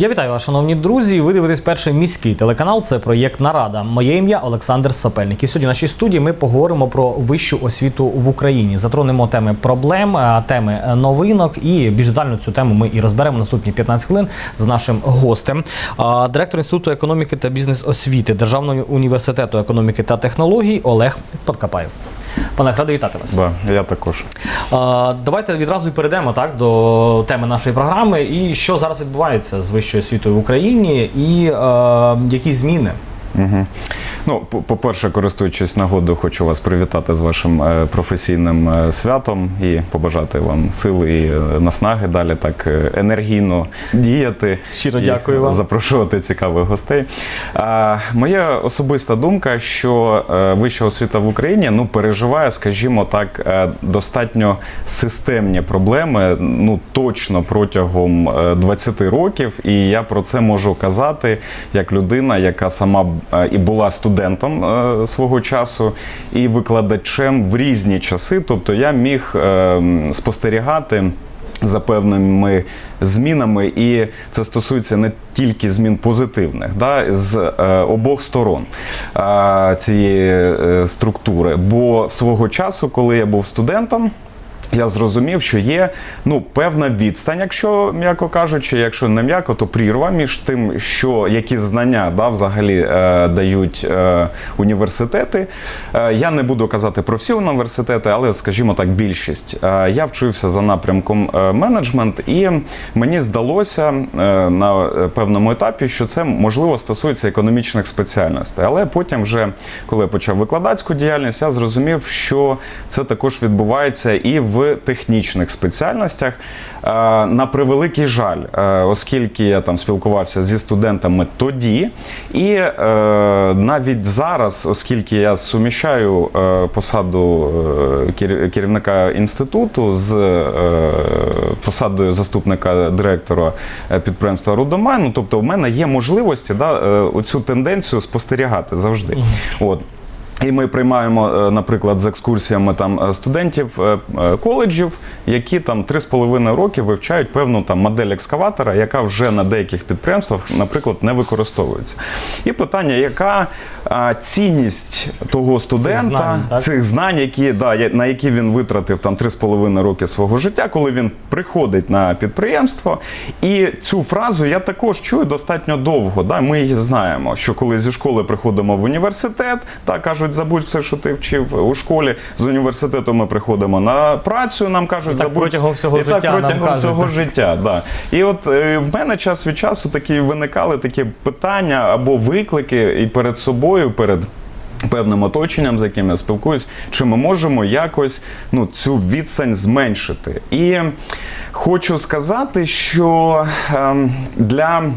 Я вітаю вас, шановні друзі. Ви дивитесь перший міський телеканал. Це проєкт Нарада. Моє ім'я Олександр Сапельник. І сьогодні в нашій студії ми поговоримо про вищу освіту в Україні. Затронемо теми проблем, е, теми новинок. І більш детально цю тему ми і розберемо наступні 15 хвилин з нашим гостем. Директор інституту економіки та бізнес освіти Державного університету економіки та технологій Олег Подкапаєв. Пане Граде, вітати вас. Да, я також. А, Давайте відразу і перейдемо так до теми нашої програми. І що зараз відбувається з вищою освітою в Україні, і е, які зміни? Угу. Ну, по- по-перше, користуючись нагодою, хочу вас привітати з вашим е, професійним е, святом і побажати вам сили і е, наснаги далі так енергійно діяти. Щиро і дякую вам. Запрошувати цікавих гостей. А, моя особиста думка, що вища освіта в Україні ну, переживає, скажімо так, достатньо системні проблеми, ну точно протягом е, 20 років. І я про це можу казати як людина, яка сама і була студентом е, свого часу, і викладачем в різні часи. Тобто я міг е, спостерігати. За певними змінами, і це стосується не тільки змін позитивних, да, з е, обох сторон е, цієї е, структури. Бо свого часу, коли я був студентом, я зрозумів, що є ну певна відстань, якщо м'яко кажучи, якщо не м'яко, то прірва між тим, що які знання да, взагалі е, дають е, університети. Е, я не буду казати про всі університети, але скажімо так, більшість. Е, я вчився за напрямком е, менеджмент, і мені здалося е, на певному етапі, що це можливо стосується економічних спеціальностей. Але потім, вже коли я почав викладацьку діяльність, я зрозумів, що це також відбувається і в технічних спеціальностях. Е, На превеликий жаль, е, оскільки я там спілкувався зі студентами тоді, і е, навіть зараз, оскільки я суміщаю посаду керівника інституту з посадою заступника директора підприємства Рудомайн, ну, тобто в мене є можливості да, оцю тенденцію спостерігати завжди. От. І ми приймаємо, е, наприклад, з екскурсіями там е, студентів е, коледжів, які там 3,5 роки вивчають певну там модель екскаватора, яка вже на деяких підприємствах, наприклад, не використовується. І питання, яка цінність того студента, знань, цих знань, які да, на які він витратив там 3,5 роки свого життя, коли він приходить на підприємство. І цю фразу я також чую достатньо довго. Да? Ми її знаємо, що коли зі школи приходимо в університет, та кажуть, забудь все, що ти вчив у школі. З університету ми приходимо на працю, нам кажуть, І так забудь протягом всього і життя так нам протягом кажуть, всього так. життя. Да. І от е, в мене час від часу такі виникали такі питання або виклики і перед собою, перед. Певним оточенням, з яким я спілкуюсь, чи ми можемо якось ну, цю відстань зменшити. І хочу сказати, що ем, для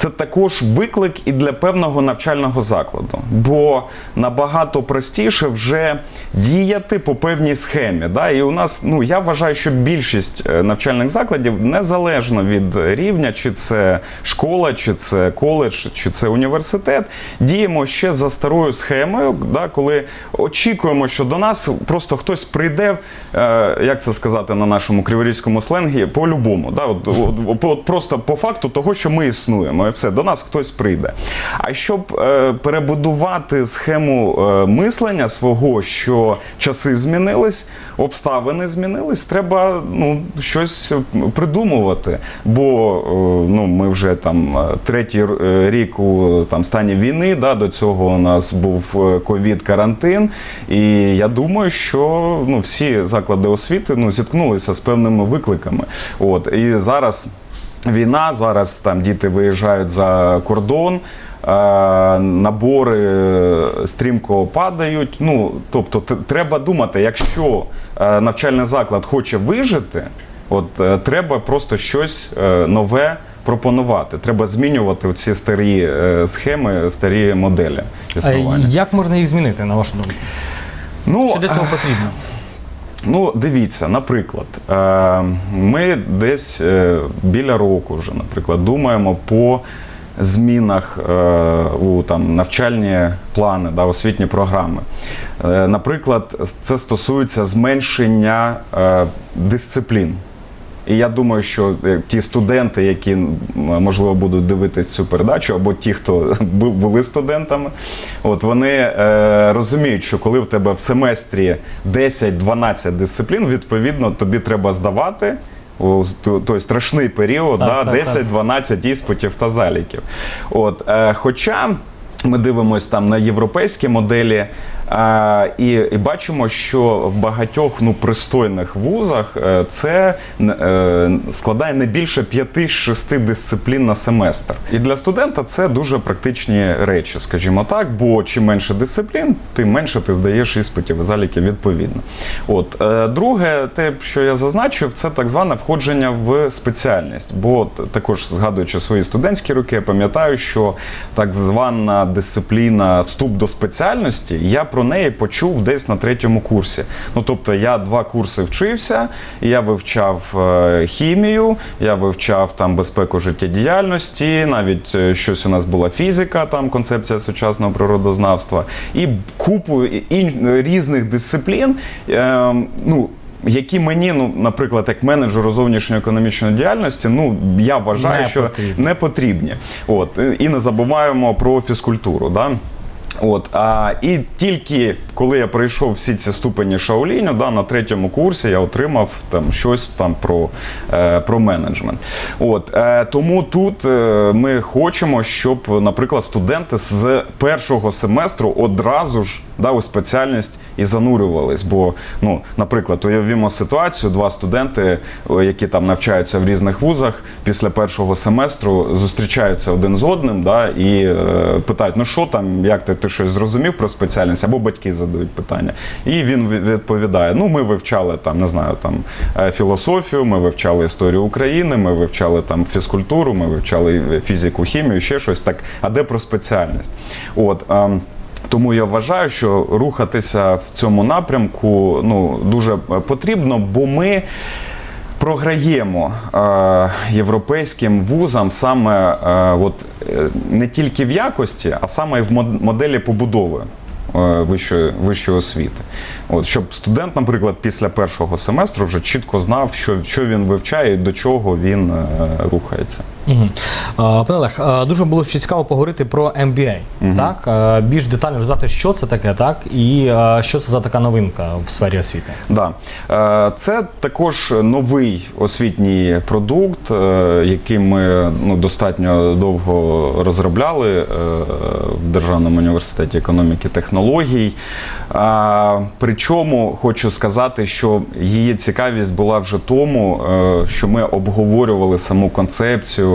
це також виклик і для певного навчального закладу, бо набагато простіше вже діяти по певній схемі. Да? І у нас, ну я вважаю, що більшість е, навчальних закладів незалежно від рівня, чи це школа, чи це коледж, чи це університет, діємо ще за старою схемою, да? коли очікуємо, що до нас просто хтось прийде, е, як це сказати на нашому криворізькому сленгі, по-любому. Да? От, от, от просто по факту того, що ми існуємо, і все, до нас хтось прийде. А щоб е, перебудувати схему е, мислення свого, що часи змінились, обставини змінились, треба ну, щось придумувати. Бо е, ну, ми вже там е, третій е, рік у там, стані війни, да, до цього у нас був е, ковід, карантин. І я думаю, що ну, всі заклади освіти ну, зіткнулися з певними викликами. От, і зараз війна, зараз там діти виїжджають за кордон. е, Набори е, стрімко падають. Ну тобто, треба думати, якщо е, навчальний заклад хоче вижити, от треба просто щось нове пропонувати. Треба змінювати ці старі схеми, старі моделі А. Як можна їх змінити, на вашу думку? Ну, Що для цього потрібно? Ну, дивіться, наприклад, е, ми десь е, біля року вже, наприклад, думаємо по змінах е, у там навчальні плани, да, освітні програми. Наприклад, це стосується зменшення дисциплін. І я думаю, що е, ті студенти, які можливо будуть дивитись цю передачу, або ті, хто були студентами, от вони е, розуміють, що коли в тебе в семестрі 10-12 дисциплін, відповідно тобі треба здавати. у той страшний період, Так, да, так, так. 10-12 іспитів та заліків. От, е, хоча ми дивимося там на європейські моделі. І, і бачимо, що в багатьох ну, пристойних вузах е, це е, складає не більше 5-6 дисциплін на семестр. І для студента це дуже практичні речі, скажімо так, бо чим менше дисциплін, тим менше ти здаєш іспитів і заліків відповідно. От е, друге, те, що я зазначив, це так зване входження в спеціальність. Бо також згадуючи свої студентські роки, я пам'ятаю, що так звана дисципліна вступ до спеціальності, я про неї почув десь на третьому курсі. Ну тобто я два курси вчився, і я вивчав е, хімію, я вивчав там безпеку життєдіяльності, навіть е, щось у нас була фізика, там концепція сучасного природознавства, і купу різних дисциплін. Е, ну, які мені, ну, наприклад, як менеджеру зовнішньоекономічної діяльності, ну я вважаю, Не що потрібні. не потрібні. От і не забуваємо про фізкультуру. Да? От, а, і тільки коли я пройшов всі ці ступені Шаоліню, да, на третьому курсі я отримав там щось там про, е, про менеджмент. От, е, тому тут е, ми хочемо, щоб, наприклад, студенти з першого семестру одразу ж да, у спеціальність і занурювались. Бо, ну, наприклад, уявімо ситуацію, два студенти, які там навчаються в різних вузах, після першого семестру зустрічаються один з одним да, і е, питають, ну що там, як ти, ти щось зрозумів про спеціальність, або батьки задають питання. І він відповідає: ну, ми вивчали там, не знаю, там е, філософію, ми вивчали історію України, ми вивчали там фізкультуру, ми вивчали фізику, хімію, ще щось так. А де про спеціальність? От. ем, тому я вважаю, що рухатися в цьому напрямку ну, дуже е, потрібно, бо ми програємо е, європейським вузам саме е, от, е, не тільки в якості, а саме і в моделі побудови. Е, Вищої, вищої освіти, от щоб студент, наприклад, після першого семестру вже чітко знав, що, що він вивчає і до чого він е, рухається. Угу. Пане Олег, дуже було ще цікаво поговорити про MBA. Так? Е, Більш детально додати, що це таке, так? І що це за така новинка в сфері освіти. Да. Це також новий освітній продукт, е, який ми ну, достатньо довго розробляли е, в Державному університеті економіки і технологій. Причому хочу сказати, що її цікавість була вже тому, е, що ми обговорювали саму концепцію,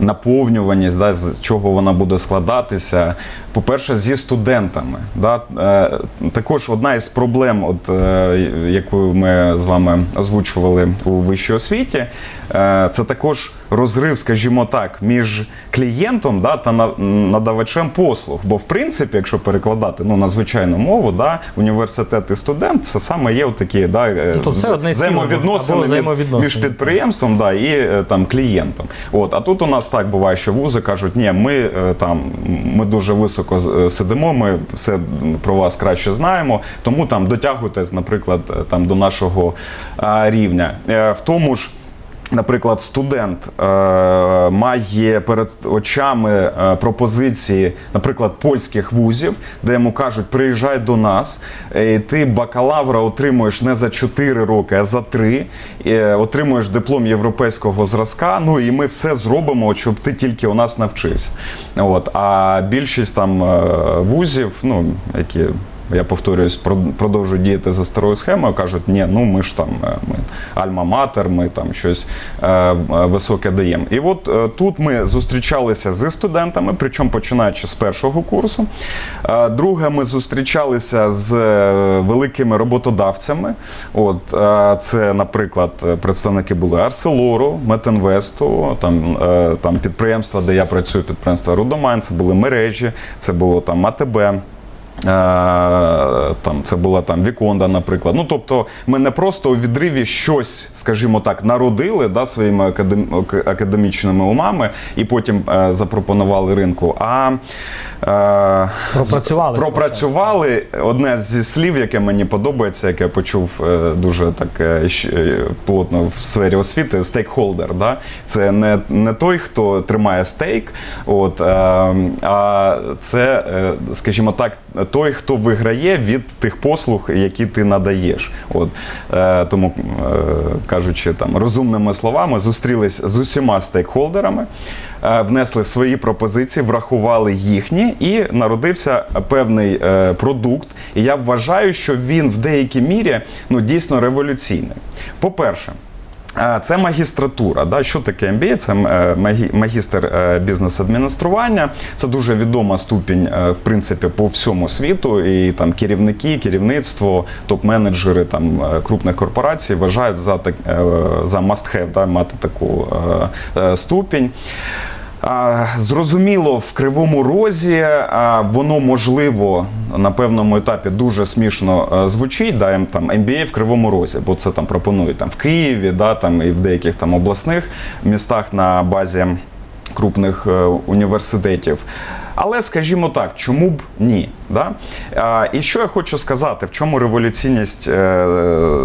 наповнюваність, да, з чого вона буде складатися. По-перше, зі студентами. Да? Е, також одна із проблем, от, е, яку ми з вами озвучували у вищій освіті, е, це також розрив, скажімо так, між клієнтом да, та на- надавачем послуг. Бо, в принципі, якщо перекладати ну, на звичайну мову, да, університет і студент це саме є такі да, е, Ну, то це одне ціле, взаємовідносини взаємовідносини. між підприємством да, і е, там клієнтом. От, а тут у нас так буває, що вузи кажуть, ні, ми е, там ми дуже високо сидимо, ми все про вас краще знаємо, тому там дотягуйтесь, наприклад, там до нашого а, рівня. В тому ж. Наприклад, студент е, має перед очами е, пропозиції, наприклад, польських вузів, де йому кажуть, приїжджай до нас, е, і ти бакалавра отримуєш не за 4 роки, а за 3, е, отримуєш диплом європейського зразка. Ну і ми все зробимо, щоб ти тільки у нас навчився. От. А більшість там вузів, ну, які я повторююсь, прод- продовжують діяти за старою схемою, кажуть, ні, ну ми ж там е, ми альма-матер, ми там щось е, е, високе даємо. І от е, тут ми зустрічалися зі студентами, причому починаючи з першого курсу. Е, друге, ми зустрічалися з е, великими роботодавцями. От е, це, наприклад, представники були Арселору, Метинвесту, там, е, там підприємства, де я працюю, підприємства Рудомайн, це були мережі, це було там АТБ. Там це була там Віконда, наприклад. Ну тобто, ми не просто у відриві щось, скажімо так, народили да, своїми академ... академічними умами і потім е, запропонували ринку. А е, Пропрацювали пропрацювали одне зі слів, яке мені подобається, яке я почув е, дуже так е, е, плотно в сфері освіти. Стейкхолдер. Да? Це не, не той, хто тримає стейк, от, е, а це, е, скажімо так, той, хто виграє від тих послуг, які ти надаєш. От, е, тому, е, кажучи там розумними словами, зустрілись з усіма стейкхолдерами, е, внесли свої пропозиції, врахували їхні, і народився певний е, продукт. І я вважаю, що він в деякій мірі ну, дійсно революційний. По-перше, Це магістратура. Да? Що таке MBA? Це е, магістр е, бізнес-адміністрування. Це дуже відома ступінь, е, в принципі, по всьому світу. І там керівники, керівництво, топ-менеджери там е, крупних корпорацій вважають за так е, за must have, да? мати таку е, е, ступінь. Зрозуміло, в кривому розі воно можливо на певному етапі дуже смішно звучить. Да, ем, там MBA в кривому розі, бо це там пропонують там в Києві, да, там і в деяких там обласних містах на базі крупних е, університетів. Але скажімо так, чому б ні? Да? І що я хочу сказати, в чому революційність е,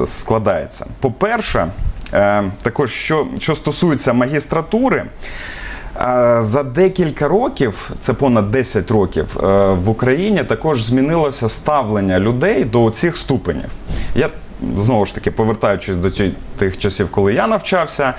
складається? По-перше, е, також що, що стосується магістратури. За декілька років, це понад 10 років, е, в Україні також змінилося ставлення людей до цих ступенів. Я знову ж таки, повертаючись до тих часів, коли я навчався,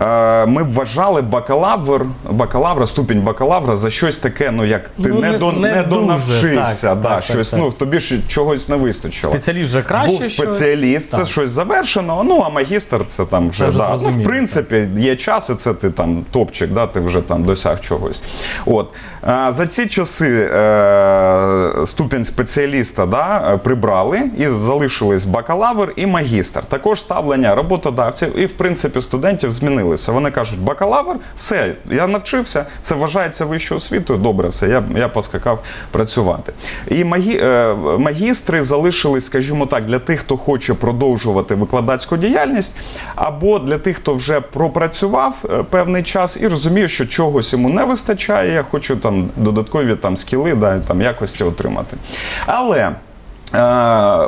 е, ми вважали бакалавр, бакалавра, ступінь бакалавра за щось таке, ну як ти Ну, не, не- до, не не донавчився, так, да, так, щось, так, ну тобі ж чогось не вистачило. Спеціаліст вже краще. Був щось. спеціаліст, це Так. щось завершено. Ну а магістр це там вже, Це вже да. ну, в принципі є час, і це ти там топчик, да, ти вже там досяг чогось. От за ці часи е, ступінь спеціаліста да, прибрали і залишились бакалавр і магістр. Також ставлення роботодавців і в принципі студентів змінилися. Вони кажуть, бакалавр, все, я навчився, це вважається вищою освітою. Добре, все, я, я поскакав працювати. І магі, е, магістри залишились, скажімо так, для тих, хто хоче продовжувати викладацьку діяльність, або для тих, хто вже пропрацював е, певний час і розуміє, що чогось йому не вистачає. Я хочу там додаткові там скіли, да, там якості отримати. Але Е,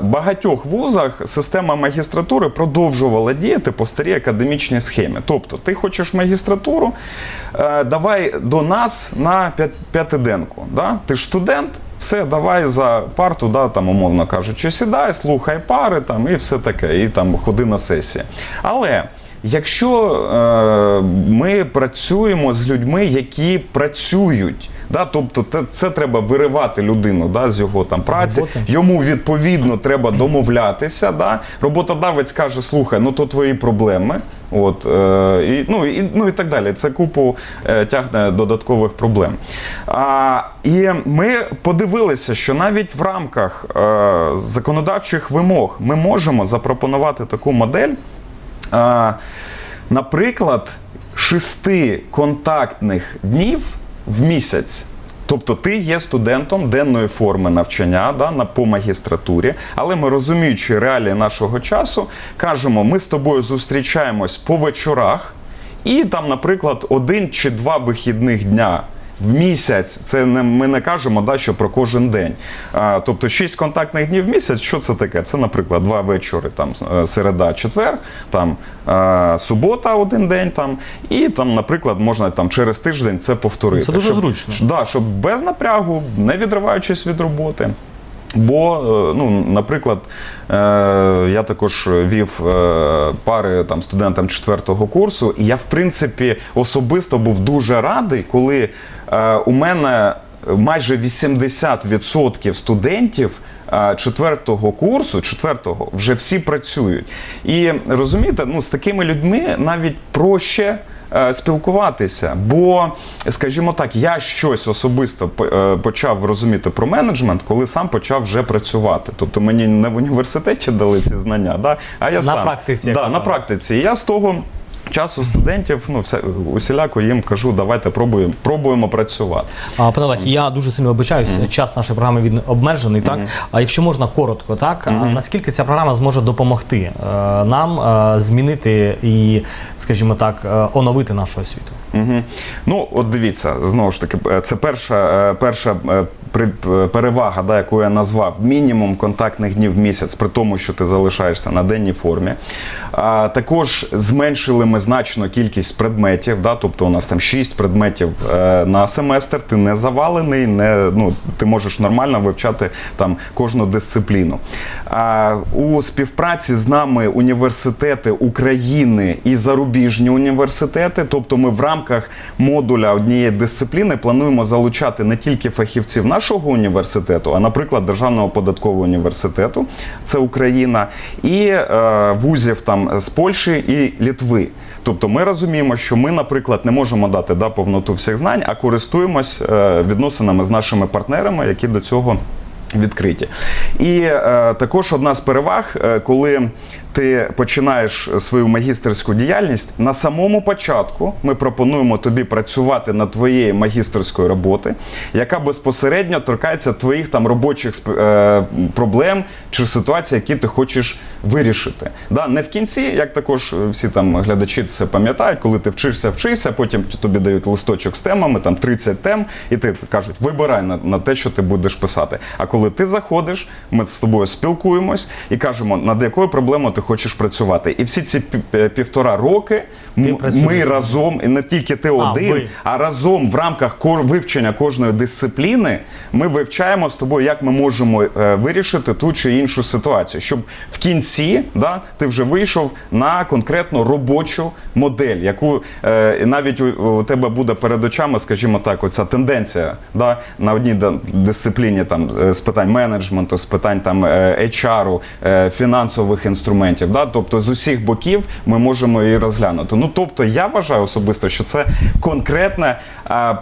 багатьох вузах система магістратури продовжувала діяти по старій академічній схемі. Тобто, ти хочеш магістратуру, е, давай до нас на п'ят- п'ятиденку. Да? Ти ж студент, все, давай за парту, да, там, умовно кажучи, сідай, слухай пари там, і все таке, і там ходи на сесії. Але якщо е, ми працюємо з людьми, які працюють. Да, тобто це, це треба виривати людину да, з його там праці. Роботи. Йому відповідно треба домовлятися. Да? Роботодавець каже: слухай, ну то твої проблеми. От, е, і, ну, і, ну і так далі. Це купу е, тягне додаткових проблем. А, і ми подивилися, що навіть в рамках е, законодавчих вимог ми можемо запропонувати таку модель. Е, наприклад, шести контактних днів в місяць. Тобто ти є студентом денної форми навчання да, на, по магістратурі, але ми розуміючи реалії нашого часу, кажемо, ми з тобою зустрічаємось по вечорах, і там, наприклад, один чи два вихідних дня в місяць. Це не ми не кажемо, да, що про кожен день. А, тобто 6 контактних днів в місяць. Що це таке? Це, наприклад, два вечори, там е, середа, четвер, там а, субота, один день там, і там, наприклад, можна там через тиждень це повторити. Це дуже щоб, зручно. Да, щоб без напрягу, не відриваючись від роботи. Бо, е, ну, наприклад, е, я також вів е, пари там студентам четвертого курсу, і я, в принципі, особисто був дуже радий, коли у мене майже 80% студентів. Четвертого курсу, четвертого, вже всі працюють. І розумієте, ну з такими людьми навіть проще спілкуватися. Бо, скажімо так, я щось особисто е, почав розуміти про менеджмент, коли сам почав вже працювати. Тобто мені не в університеті дали ці знання, да? а я На сам практиці, Да, на практиці. Я з того. Часу студентів ну, все, усіляко їм кажу, давайте пробуємо, пробуємо працювати. А, пане Олег, я дуже сильно вибачаюсь. Час нашої програми він обмежений. Так а якщо можна коротко, так а наскільки ця програма зможе допомогти е, нам е, змінити і, скажімо так, е, оновити нашу освіту? Угу. Ну, от дивіться, знову ж таки, е, це перша, е, перша е, перевага, да, яку я назвав мінімум контактних днів в місяць, при тому, що ти залишаєшся на денній формі. А, також зменшили ми значно кількість предметів, да, тобто у нас там 6 предметів е, на семестр, ти не завалений, не, ну, ти можеш нормально вивчати там кожну дисципліну. А, у співпраці з нами університети України і зарубіжні університети, тобто ми в рамках модуля однієї дисципліни плануємо залучати не тільки фахівців нашого університету, а, наприклад, Державного податкового університету, це Україна, і е, вузів там з Польщі і Літви. Тобто ми розуміємо, що ми, наприклад, не можемо дати да, повноту всіх знань, а користуємось е, відносинами з нашими партнерами, які до цього відкриті. І е, також одна з переваг, е, коли ти починаєш свою магістерську діяльність, на самому початку ми пропонуємо тобі працювати над твоєю магістерською роботи, яка безпосередньо торкається твоїх там робочих е, проблем чи ситуацій, які ти хочеш вирішити. Да, не в кінці, як також всі там глядачі це пам'ятають, коли ти вчишся, вчишся, потім тобі дають листочок з темами, там 30 тем, і ти кажуть, вибирай на, на те, що ти будеш писати. А коли ти заходиш, ми з тобою спілкуємось і кажемо, над якою проблемою ти хочеш працювати. І всі ці півтора роки працюєш. ми разом, і не тільки ти один, ви. а разом в рамках вивчення кожної дисципліни ми вивчаємо з тобою, як ми можемо е, вирішити ту чи іншу ситуацію, щоб в кінці да, ти вже вийшов на конкретну робочу модель, яку е, навіть у, тебе буде перед очами, скажімо так, оця тенденція да, на одній дисципліні там е, питань менеджменту, з питань там е, HR, е, фінансових інструментів. Да, тобто з усіх боків ми можемо її розглянути. Ну тобто, я вважаю особисто, що це конкретне а,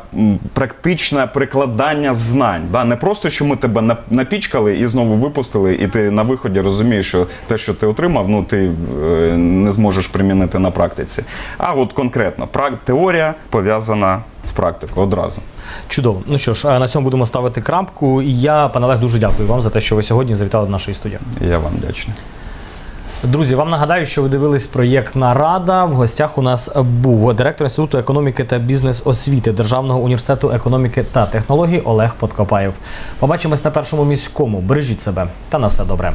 практичне прикладання знань. Да? Не просто, що ми тебе напічкали і знову випустили, і ти на виході розумієш, що те, що ти отримав, ну ти е, не зможеш примінити на практиці. А от конкретно теорія пов'язана з практикою одразу. Чудово. Ну що ж, на цьому будемо ставити крапку. І я, пане Олег, дуже дякую вам за те, що ви сьогодні завітали до нашої студії. Я вам вдячний. Друзі, вам нагадаю, що ви дивились проєкт Нарада. В гостях у нас був директор інституту економіки та бізнес освіти Державного університету економіки та технологій Олег Подкопаєв. Побачимось на першому міському. Бережіть себе та на все добре.